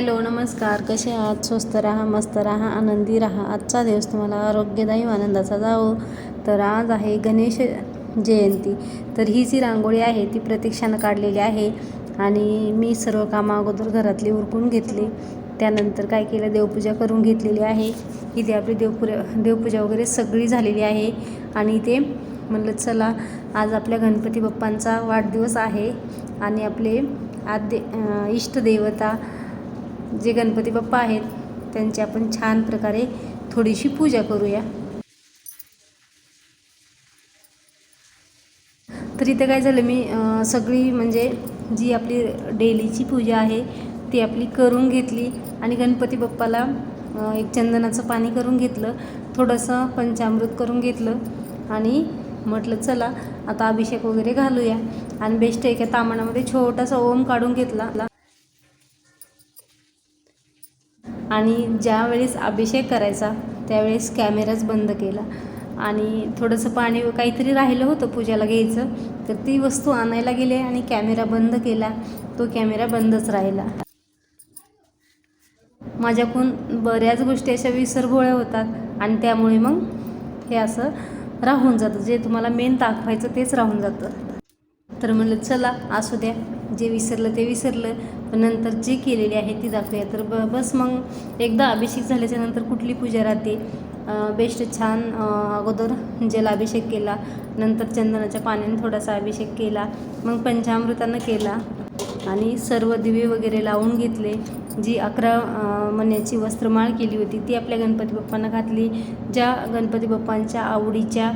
Hello नमस्कार. कसे आहात? स्वस्त राहा मस्त राहा आनंदी राहा. आजचा दिवस तुम्हाला आरोग्यदायी आनंदाचा जावो. तर आज आहे गणेश जयंती. तर ही जी रांगोळी आहे ती प्रतीक्षानं काढलेली आहे आणि मी सर्व कामा अगोदर घरातली उरकून घेतली. त्यानंतर काय केलं देवपूजा करून घेतलेली आहे. इथे आपली देवपुऱ्या देवपूजा वगैरे सगळी झालेली आहे आणि ते म्हणलं चला आज आपल्या गणपती बाप्पांचा वाढदिवस आहे आणि आपले आद्य इष्टदेवता जे गणपती बाप्पा आहेत त्यांची आपण छान प्रकारे थोडीशी पूजा करूया. तर इथं काय झालं मी सगळी म्हणजे जी आपली डेलीची पूजा आहे ती आपली करून घेतली आणि गणपती बाप्पाला एक चंदनाचं पाणी करून घेतलं थोडंसं पंचामृत करून घेतलं आणि म्हटलं चला आता अभिषेक वगैरे घालूया. आणि बेस्ट एका तामाणामध्ये छोटासा ओम काढून घेतला. आणि ज्यावेळेस अभिषेक करायचा त्यावेळेस कॅमेराच बंद केला. आणि थोडंसं पाणी काहीतरी राहिलं होतं पूजाला घ्यायचं तर ती वस्तू आणायला गेले आणि कॅमेरा बंद केला. तो कॅमेरा बंदच राहिला. माझ्याकडून बऱ्याच गोष्टी अशा विसरभोळ्या होतात आणि त्यामुळे मग हे असं राहून जातं. जे तुम्हाला मेन दाखवायचं तेच राहून जातं. तर म्हणलं चला असू द्या. जे विसरलं ते विसरलं. पण नंतर जी केलेली आहे ती दाखवूया तर ब बस मग एकदा अभिषेक झाल्याच्यानंतर कुठली पूजा राहते? बेस्ट छान अगोदर अगोदर जलाभिषेक केला नंतर चंदनाच्या पाण्याने थोडासा अभिषेक केला मग पंचामृतानं केला आणि सर्व दिवे वगैरे लावून घेतले. जी अकरा मण्याची वस्त्रमाळ केली होती ती आपल्या गणपती बाप्पांना घातली. ज्या गणपती बाप्पांच्या आवडीच्या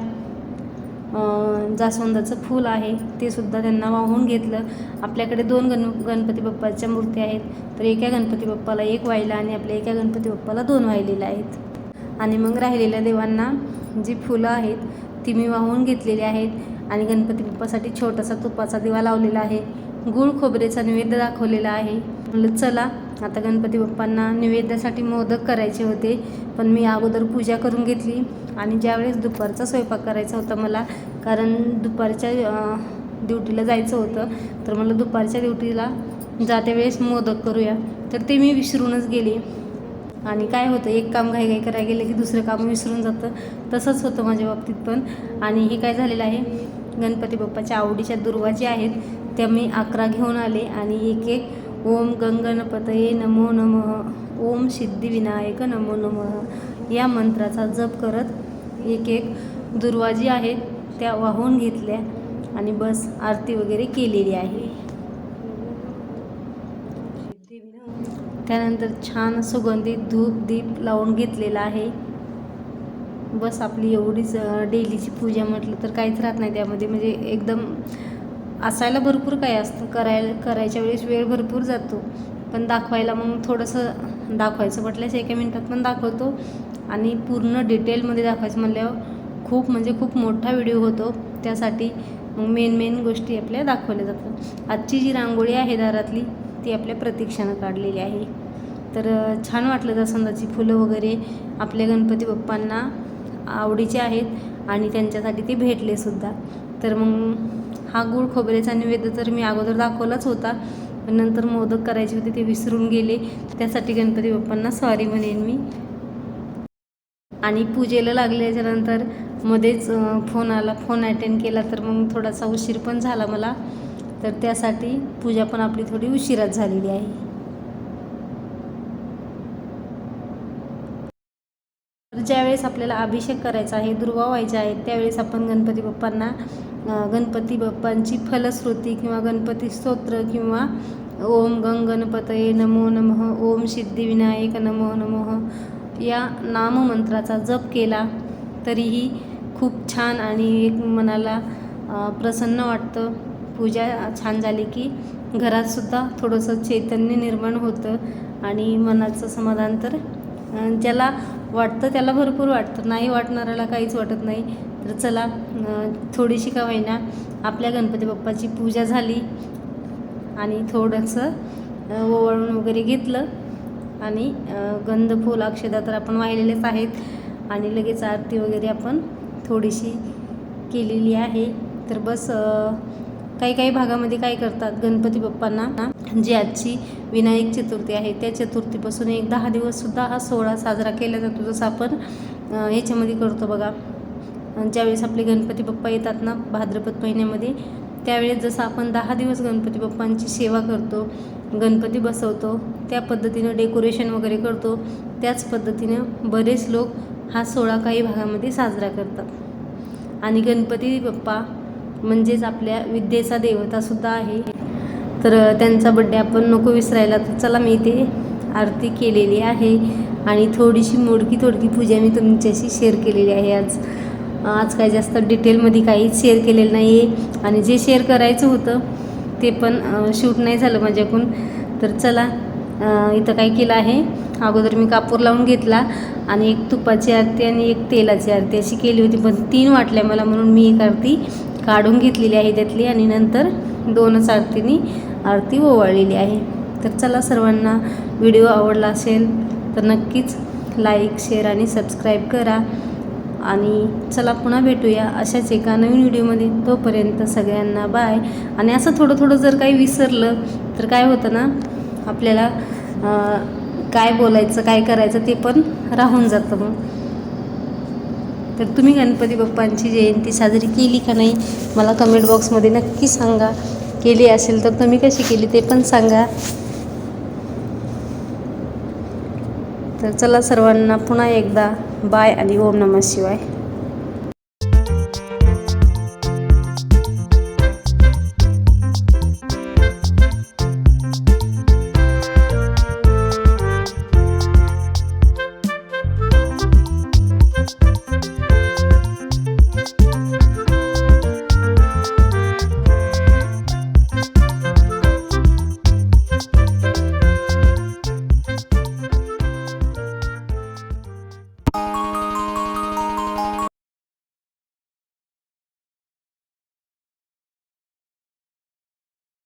जास्वंदाचं फूल आहे ते सुद्धा त्यांना वाहून घेतलं. आपल्याकडे दोन गण गणपती बाप्पाच्या मूर्ती आहेत. तर एका गणपती बाप्पाला एक व्हायला आणि आपल्या एका गणपती बाप्पाला दोन वाहिलेल्या आहेत. आणि मग राहिलेल्या देवांना जी फुलं आहेत ती मी वाहून घेतलेली आहेत. आणि गणपती बाप्पासाठी छोटासा तुपाचा दिवा लावलेला आहे. गुळ खोबरेचा नैवेद्य दाखवलेला आहे. म्हणलं चला आता गणपती बाप्पांना नैवेद्यासाठी मोदक करायचे होते पण मी अगोदर पूजा करून घेतली आणि ज्यावेळेस दुपारचा स्वयंपाक करायचा होता मला कारण दुपारच्या ड्युटीला जायचं होतं तर मला दुपारच्या ड्युटीला जात्या वेळेस मोदक करूया. तर ते मी विसरूनच गेले. आणि काय होतं एक काम घाई घाई करायला गेलं की दुसरं काम विसरून जातं. तसंच होतं माझ्या बाबतीत पण. आणि हे काय झालेलं आहे गणपती बाप्पाच्या आवडीच्या दुर्वा ज्या आहेत त्या मी अकरा घेऊन आले आणि एक एक ओम गंगणपतये नमो नमः. ओम सिद्धिविनायक नमो नमः. या मंत्राचा जप करत एक एक दुर्वा जी आहेत त्या वाहून घेतल्या आणि बस आरती वगैरे केलेली आहे. त्यानंतर छान सुगंधित धूप दीप लावून घेतलेला आहे. बस आपली एवढीच डेलीची पूजा म्हटलं तर काहीच राहत नाही त्यामध्ये. म्हणजे एकदम असायला भरपूर काही असतं करायला करायच्या वेळेस वेळ भरपूर जातो. पण दाखवायला मग थोडंसं दाखवायचं म्हटल्यास एका मिनटात पण दाखवतो. आणि पूर्ण डिटेलमध्ये दाखवायचं म्हटल्यावर खूप म्हणजे खूप मोठा व्हिडिओ होतो. त्यासाठी मग मेन मेन गोष्टी आपल्या दाखवल्या जातात. आजची जी रांगोळी आहे दारातली ती आपल्या प्रतीक्षानं काढलेली आहे. तर छान वाटलं तर समजाची फुलं वगैरे आपल्या गणपती बाप्पांना आवडीचे आहेत आणि त्यांच्यासाठी ते भेटले सुद्धा. तर मग हा गूळ खोबरेचा नैवेद्य तर मी अगोदर दाखवलाच होता. पण नंतर मोदक करायचे होते ते विसरून गेले. त्यासाठी गणपती बाप्पांना सॉरी म्हणेन मी. आणि पूजेला लागल्याच्यानंतर मध्येच फोन आला. फोन अटेंड केला तर मग थोडासा उशीर पण झाला मला. तर त्यासाठी पूजा पण आपली थोडी उशिराच झालेली आहे. तर ज्यावेळेस आपल्याला अभिषेक करायचा आहे दुर्वा व्हायच्या आहेत त्यावेळेस आपण गणपती बाप्पांना गणपती बाप्पांची फलश्रुती किंवा गणपती स्तोत्र किंवा ओम गंग गणपतये नमो नमः ओम सिद्धिविनायक नमो नमः या नाममंत्राचा जप केला तरीही खूप छान आणि एक मनाला प्रसन्न वाटतं. पूजा छान झाली की घरातसुद्धा थोडंसं चैतन्य निर्माण होतं आणि मनाचं समाधान तर ज्याला वाटतं त्याला भरपूर वाटतं. नाही वाटणाऱ्याला काहीच वाटत नाही. तर चला थोडीशी का होईना आपल्या गणपती बाप्पाची पूजा झाली आणि थोडंसं ओवळून ओवाळून वगैरे घेतलं आणि गंधफूल गंध अक्षदा तर आपण वाहिलेलेच आहेत आणि लगेच आरती वगैरे आपण थोडीशी केलेली आहे. तर बस काही काही भागामध्ये काय करतात गणपती बाप्पांना जी आजची विनायक चतुर्थी आहे त्या चतुर्थीपासून एक दहा दिवससुद्धा हा सोहळा साजरा केला जातो जसं आपण ह्याच्यामध्ये करतो बघा. ज्यावेळेस आपले गणपती बाप्पा येतात ना भाद्रपद महिन्यामध्ये त्यावेळेस जसं आपण दहा दिवस गणपती बाप्पांची सेवा करतो गणपती बसवतो त्या पद्धतीनं डेकोरेशन वगैरे करतो त्याच पद्धतीनं बरेच लोक हा सोहळा काही भागामध्ये साजरा करतात. आणि गणपती बाप्पा म्हणजेच आपल्या विद्येचा देवतासुद्धा आहे. तर त्यांचा बड्डे आपण नको विसरायला तर चला मी इथे आरती केलेली आहे. आणि थोडीशी मोडकी थोडकी पूजा मी तुमच्याशी शेअर केलेली आहे आज. आज काय जास्त डिटेलमध्ये काही शेअर केलेलं नाही आहे आणि जे शेअर करायचं होतं ते पण शूट नाही झालं माझ्याकडून. तर चला इथं काय केलं आहे? अगोदर मी कापूर लावून घेतला आणि एक तुपाची आरती आणि एक तेलाची आरती अशी केली होती. पण तीन वाटल्या मला म्हणून मी एक आरती काढून घेतलेली आहे त्यातली आणि नंतर दोनच आरतीनी आरती ओवाळलेली आहे. तर चला सर्वांना व्हिडिओ आवडला असेल तर नक्कीच लाईक शेअर आणि सबस्क्राईब करा. आणि चला पुन्हा भेटूया अशाच एका नवीन व्हिडिओमध्ये. तोपर्यंत सगळ्यांना बाय आणि असं थोडं थोडं जर काही विसरलं तर काय होतं ना आपल्याला काय बोलायचं काय करायचं ते पण राहून जातं मग. तर तुम्ही गणपती बाप्पांची जयंती साजरी केली का नाही मला कमेंट बॉक्समध्ये नक्की सांगा. केली असेल तर तुम्ही कशी केली ते पण सांगा. तर चला सर्वांना पुन्हा एकदा बाय आणि ओम नमः शिवाय.